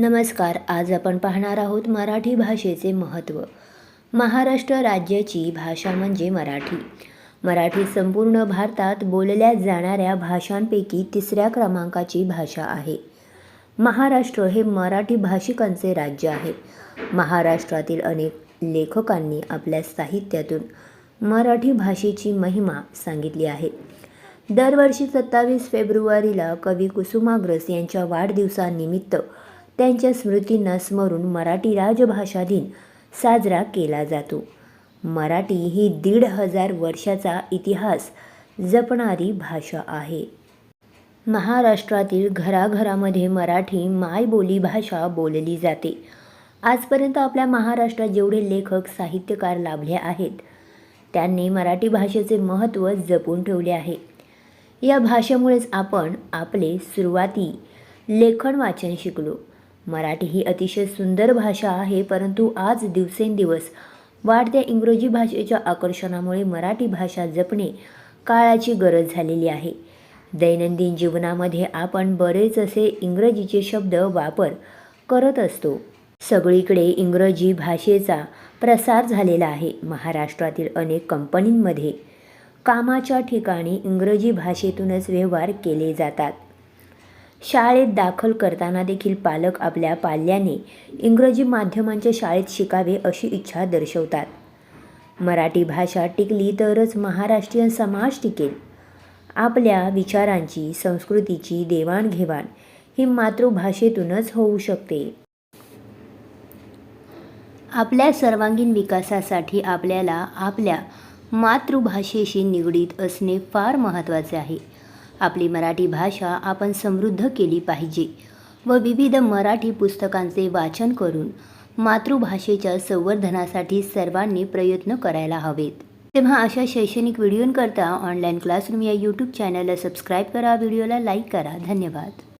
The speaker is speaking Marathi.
नमस्कार आज आपण पाहणार आहोत मराठी भाषेचे महत्त्व. महाराष्ट्र राज्याची भाषा म्हणजे मराठी. मराठी संपूर्ण भारतात बोलल्या जाणाऱ्या भाषांपैकी तिसऱ्या क्रमांकाची भाषा आहे. महाराष्ट्र हे मराठी भाषिकांचे राज्य आहे. महाराष्ट्रातील अनेक लेखकांनी आपल्या साहित्यातून मराठी भाषेची महिमा सांगितली आहे. दरवर्षी सत्तावीस फेब्रुवारीला कवी कुसुमाग्रस यांच्या वाढदिवसानिमित्त त्यांच्या स्मृतींना स्मरून मराठी राजभाषा दिन साजरा केला जातो. मराठी ही दीड हजार वर्षाचा इतिहास जपणारी भाषा आहे. महाराष्ट्रातील घराघरामध्ये मराठी मायबोली भाषा बोलली जाते. आजपर्यंत आपल्या महाराष्ट्रात जेवढे लेखक साहित्यकार लाभले आहेत त्यांनी मराठी भाषेचे महत्त्व जपून ठेवले आहे. या भाषेमुळेच आपण आपले सुरुवाती लेखन वाचन शिकलो. मराठी ही अतिशय सुंदर भाषा आहे परंतु आज दिवसेंदिवस वाढत्या इंग्रजी भाषेच्या आकर्षणामुळे मराठी भाषा जपणे काळाची गरज झालेली आहे. दैनंदिन जीवनामध्ये आपण बरेच असे इंग्रजीचे शब्द वापर करत असतो. सगळीकडे इंग्रजी भाषेचा प्रसार झालेला आहे. महाराष्ट्रातील अनेक कंपनींमध्ये कामाच्या ठिकाणी इंग्रजी भाषेतूनच व्यवहार केले जातात. शाळेत दाखल करताना देखील पालक आपल्या पाल्याने इंग्रजी माध्यमांच्या शाळेत शिकावे अशी इच्छा दर्शवतात. मराठी भाषा टिकली तरच महाराष्ट्रीयन समाज टिकेल. आपल्या विचारांची संस्कृतीची देवाणघेवाण ही मातृभाषेतूनच होऊ शकते. आपल्या सर्वांगीण विकासासाठी आपल्याला आपल्या मातृभाषेशी निगडीत असणे फार महत्त्वाचे आहे. आपली मराठी भाषा आपण समृद्ध केली पाहिजे व विविध मराठी पुस्तकांचे वाचन करून मातृभाषेच्या संवर्धनासाठी सर्वांनी प्रयत्न करायला हवेत. तेव्हा अशा शैक्षणिक व्हिडिओंकरता ऑनलाईन क्लासरूम या यूट्यूब चॅनलला सबस्क्राईब करा व्हिडिओला लाईक करा. धन्यवाद.